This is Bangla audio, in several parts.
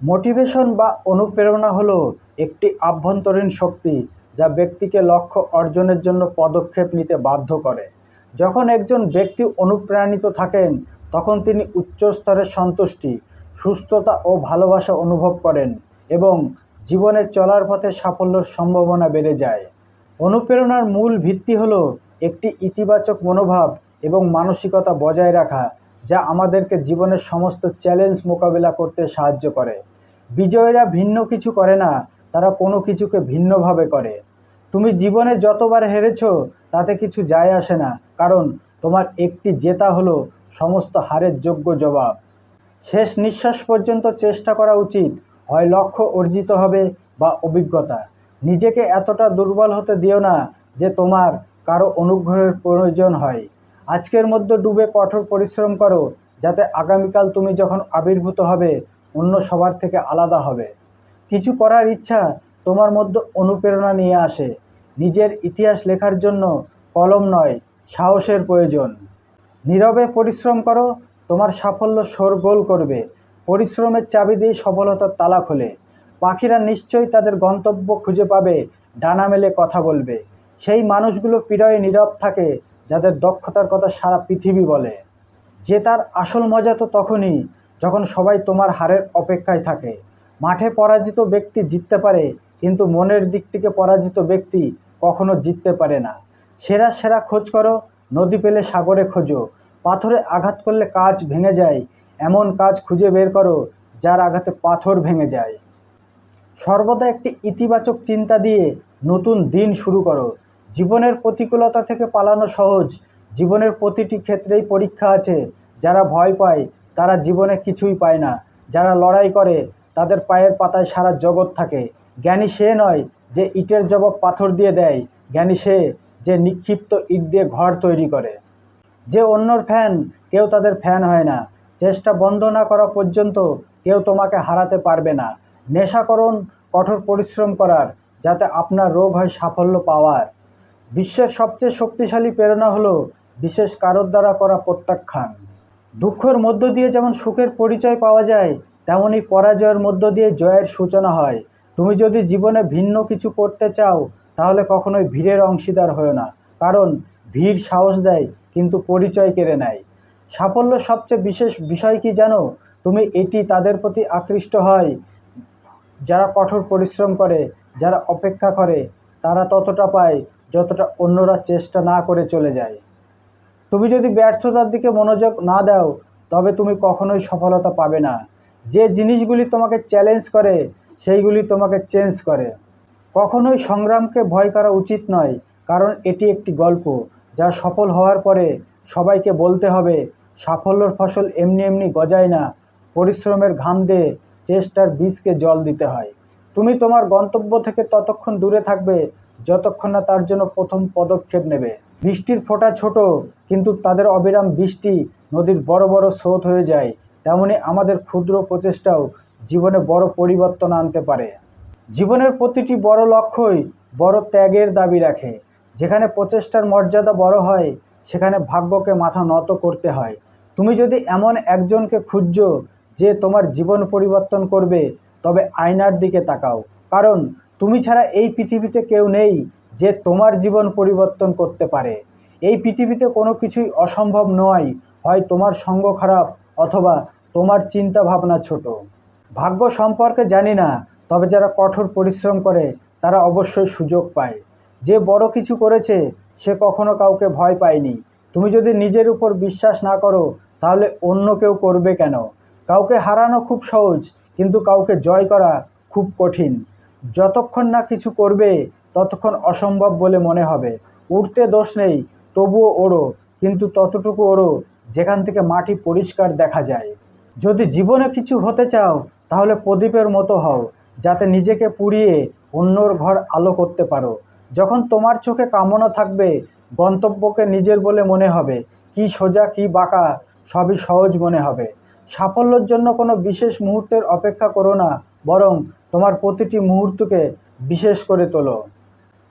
মোটিভেশন বা অনুপ্রেরণা হলো একটি আভ্যন্তরীণ শক্তি যা ব্যক্তিকে লক্ষ্য অর্জনের জন্য পদক্ষেপ নিতে বাধ্য করে। যখন একজন ব্যক্তি অনুপ্রাণিত থাকেন, তখন তিনি উচ্চ স্তরের সন্তুষ্টি, সুস্থতা ও ভালোবাসা অনুভব করেন এবং জীবনের চলার পথে সাফল্যের সম্ভাবনা বেড়ে যায়। অনুপ্রেরণার মূল ভিত্তি হলো একটি ইতিবাচক মনোভাব এবং মানসিকতা বজায় রাখা, যা আমাদেরকে জীবনের সমস্ত চ্যালেঞ্জ মোকাবেলা করতে সাহায্য করে। বিজয়ীরা ভিন্ন কিছু করে না, তারা কোনো কিছুকে ভিন্নভাবে করে। তুমি জীবনে যতবার হেরেছ, তাতে কিছু যায় আসে না, কারণ তোমার একটি জেতা হলো সমস্ত হারের যোগ্য জবাব। শেষ নিঃশ্বাস পর্যন্ত চেষ্টা করা উচিত, হয় লক্ষ্য অর্জিত হবে বা অভিজ্ঞতা। নিজেকে এতটা দুর্বল হতে দিও না যে তোমার কারও অনুগ্রহের প্রয়োজন হয়। আজকের মধ্যে ডুবে কঠোর পরিশ্রম করো, যাতে আগামীকাল তুমি যখন আবির্ভূত হবে অন্য সবার থেকে আলাদা হবে। কিছু করার ইচ্ছা তোমার মধ্যে অনুপ্রেরণা নিয়ে আসে। নিজের ইতিহাস লেখার জন্য কলম নয়, সাহসের প্রয়োজন। নীরবে পরিশ্রম করো, তোমার সাফল্য শোরগোল করবে। পরিশ্রমের চাবি দিয়ে সফলতার তালা খোলে। পাখিরা নিশ্চয়ই তাদের গন্তব্য খুঁজে পাবে, ডানা মেলে কথা বলবে। সেই মানুষগুলো পীড়য়ে নীরব থাকে, যাদের দক্ষতার কথা সারা পৃথিবী বলে। যে তার আসল মজা তো তখনই যখন সবাই তোমার হারের অপেক্ষায় থাকে। মাঠে পরাজিত ব্যক্তি জিততে পারে, কিন্তু মনের দিক থেকে পরাজিত ব্যক্তি কখনো জিততে পারে না। সেরা সেরা খোঁজ করো, নদী পেলে সাগরে খোঁজো। পাথরে আঘাত করলে কাজ ভেঙে যায়, এমন কাজ খুঁজে বের করো, যার আঘাতে পাথর ভেঙে যায়। সর্বদা একটি ইতিবাচক চিন্তা দিয়ে নতুন দিন শুরু করো। জীবনের প্রতিকূলতা থেকে পালানো সহজ। জীবনের প্রতিটি ক্ষেত্রেই পরীক্ষা আছে, যারা ভয় পায় তারা জীবনে কিছুই পায় না। যারা লড়াই করে, তাদের পায়ের পাতায় সারা জগৎ থাকে। জ্ঞানী সে নয় যে ইটের জবাব পাথর দিয়ে দেয়। জ্ঞানী সে যে নিক্ষিপ্ত ইট দিয়ে ঘর তৈরি করে। যে অন্যর ফ্যান, কেউ তাদের ফ্যান হয় না। চেষ্টা বন্ধ না করা পর্যন্ত কেউ তোমাকে হারাতে পারবে না। নেশাকরণ, কঠোর পরিশ্রম করার, যাতে আপনার রোগ হয় সাফল্য পাওয়ার। বিশ্বের সবচেয়ে শক্তিশালী প্রেরণা হলো, বিশেষ কারোর দ্বারা করা প্রত্যাখ্যান। দুঃখের মধ্য দিয়ে যেমন সুখের পরিচয় পাওয়া যায় তেমনই পরাজয়ের মধ্য দিয়ে জয়ের সূচনা হয়। তুমি যদি জীবনে ভিন্ন কিছু করতে চাও, তাহলে কখনোই ভিড়ের অংশীদার হও না। কারণ ভিড় সাহস দেয়, কিন্তু পরিচয় কেড়ে নেয়। সাফল্য সবচেয়ে বিশেষ বিষয় কি জানো? তুমি এটি তাদের প্রতি আকৃষ্ট হয়। যারা কঠোর পরিশ্রম করে, যারা অপেক্ষা করে, তারা ততটা পায়, যতটা অন্যরা চেষ্টা না করে চলে যায়। তুমি যদি ব্যর্থতার দিকে মনোযোগ না দাও, তবে তুমি কখনোই সফলতা পাবে না। যে জিনিসগুলি তোমাকে চ্যালেঞ্জ করে, সেইগুলি তোমাকে চেঞ্জ করে। কখনোই সংগ্রামকে ভয় করা উচিত নয়, কারণ এটি একটি গল্প, যা সফল হওয়ার পরে সবাইকে বলতে হবে, সাফল্যর ফসল এমনি এমনি গজায় না, পরিশ্রমের ঘাম দিয়ে চেষ্টার বীজকে জল দিতে হয়। তুমি তোমার গন্তব্য থেকে ততক্ষণ দূরে থাকবে, যতক্ষণ না তার জন্য প্রথম পদক্ষেপ নেবে। বৃষ্টির ফোঁটা ছোট, কিন্তু তাদের অবিরাম বৃষ্টি নদীর বড় বড় স্রোত হয়ে যায়। তেমনি আমাদের ক্ষুদ্র প্রচেষ্টাও জীবনে বড় পরিবর্তন আনতে পারে। জীবনের প্রতিটি বড় লক্ষ্যই বড় ত্যাগের দাবি রাখে। যেখানে প্রচেষ্টার মর্যাদা বড় হয়, সেখানে ভাগ্যকে মাথা নত করতে হয়। তুমি যদি এমন একজনকে খুঁজছো যে তোমার জীবন পরিবর্তন করবে, তবে আয়নার দিকে তাকাও। কারণ তুমি ছাড়া এই পৃথিবীতে কেউ নেই। যে তোমার জীবন পরিবর্তন করতে পারে। এই পৃথিবীতে কোনো কিছুই অসম্ভব নয়, হয় তোমার সঙ্গ খারাপ অথবা তোমার চিন্তা ভাবনা ছোট। ভাগ্য সম্পর্কে জানি না, তবে যারা কঠোর পরিশ্রম করে, তারা অবশ্যই সুযোগ পায়। যে বড় কিছু করেছে, সে কখনো কাউকে ভয় পায়নি। তুমি যদি নিজের উপর বিশ্বাস না করো, তাহলে অন্য কেউ করবে কেন? কাউকে হারানো খুব সহজ, কিন্তু কাউকে জয় করা খুব কঠিন। যতক্ষণ না কিছু করবে ততক্ষণ অসম্ভব বলে মনে হবে। উঠতে দোষ নেই, তবুও ওড়ো, কিন্তু ততটুকু ওড়ো, যেখান থেকে মাটি পরিষ্কার দেখা যায়। যদি জীবনে কিছু হতে চাও, তাহলে প্রদীপের মতো হও, যাতে নিজেকে পুড়িয়ে অন্যর ঘর আলো করতে পারো। যখন তোমার চোখে কামনা থাকবে, গন্তব্যকে নিজের বলে মনে হবে। কি সোজা, কি বাঁকা, সবই সহজ মনে হবে। সাফল্যের জন্য কোনো বিশেষ মুহূর্তের অপেক্ষা করো না, বরং তোমার প্রতিটি মুহূর্তকে বিশেষ করে তোলো।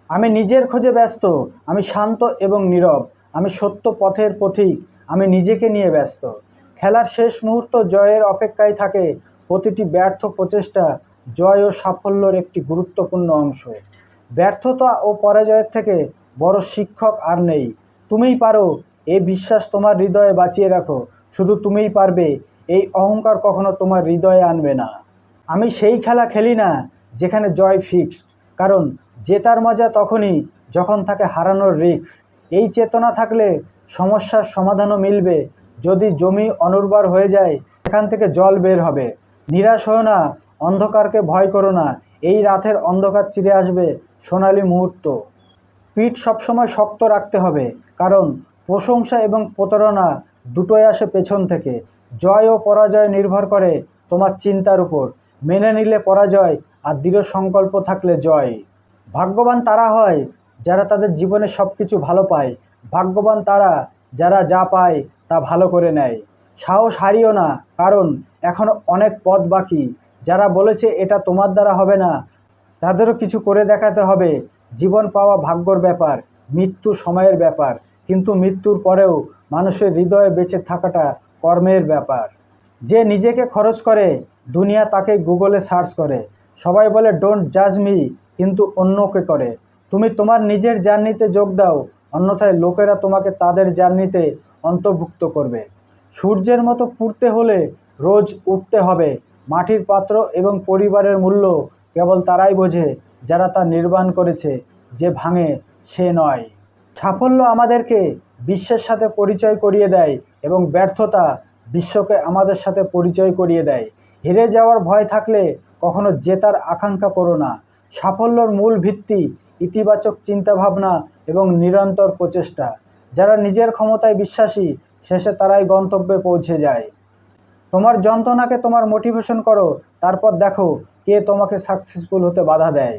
আমি নিজের খোঁজে ব্যস্ত, আমি শান্ত এবং নীরব, আমি সত্য পথের পথিক, আমি নিজেকে নিয়ে ব্যস্ত। খেলার শেষ মুহূর্ত জয়ের অপেক্ষায় থাকে প্রতিটি ব্যর্থ প্রচেষ্টা জয় ও সাফল্যের একটি গুরুত্বপূর্ণ অংশ। ব্যর্থতা ও পরাজয়ের থেকে বড় শিক্ষক আর নেই। তুমিই পারো এই বিশ্বাস তোমার হৃদয়ে বাঁচিয়ে রাখো। শুধু তুমিই পারবে, এই অহংকার কখনো তোমার হৃদয়ে আনবে না। আমি সেই খেলা খেলি না যেখানে জয় ফিক্সড কারণ জেতার মজা তখনই যখন থাকে হারানোর রিস্ক। এই চেতনা থাকলে সমস্যার সমাধানও মিলবে। যদি জমি অনুর্বর হয়ে যায়, সেখান থেকে জল বের হবে। নিরাশ হও না, অন্ধকারকে ভয় করো না। এই রাতের অন্ধকার চিরে আসবে সোনালী মুহূর্ত। পিঠ সবসময় শক্ত রাখতে হবে, কারণ প্রশংসা এবং প্রতারণা দুটোই আসে পেছন থেকে। জয় ও পরাজয় নির্ভর করে তোমার চিন্তার উপর। মেনে নিলে পরাজয় আর দৃঢ় সংকল্প থাকলে জয়। ভাগ্যবান তারা হয় যারা তাদের জীবনে সব কিছু ভালো পায়। ভাগ্যবান তারা যারা যা পায় তা ভালো করে নেয়। সাহস হারিও না, কারণ এখনও অনেক পথ বাকি। যারা বলেছে এটা তোমার দ্বারা হবে না, তাদেরও কিছু করে দেখাতে হবে। জীবন পাওয়া ভাগ্যর ব্যাপার, মৃত্যু সময়ের ব্যাপার, কিন্তু মৃত্যুর পরেও মানুষের হৃদয়ে বেঁচে থাকাটা কর্মের ব্যাপার। যে নিজেকে খরচ করে, দুনিয়া তাকে গুগলে সার্চ করে। সবাই বলে ডোন্ট জাজ মি কিন্তু অন্যকে করে। তুমি তোমার নিজের জার্নিতে যোগ দাও, অন্যথায় লোকেরা তোমাকে তাদের জার্নিতে অন্তর্ভুক্ত করবে। সূর্যের মতো পুড়তে হলে রোজ উঠতে হবে। মাটির পাত্র এবং পরিবারের মূল্য কেবল তারাই বোঝে, যারা তা নির্মাণ করেছে। যে ভাঙে, সে নয়। সাফল্য আমাদেরকে বিশ্বের সাথে পরিচয় করিয়ে দেয় এবং ব্যর্থতা বিশ্বকে আমাদের সাথে পরিচয় করিয়ে দেয়। হেরে যাওয়ার ভয় থাকলে কখনো জেতার আকাঙ্ক্ষা করো না। সাফল্যর মূল ভিত্তি, ইতিবাচক চিন্তাভাবনা এবং নিরন্তর প্রচেষ্টা। যারা নিজের ক্ষমতায় বিশ্বাসী, শেষে তারাই গন্তব্যে পৌঁছে যায়। তোমার যন্ত্রণাকে তোমার মোটিভেশন করো, তারপর দেখো কে তোমাকে সাকসেসফুল হতে বাধা দেয়।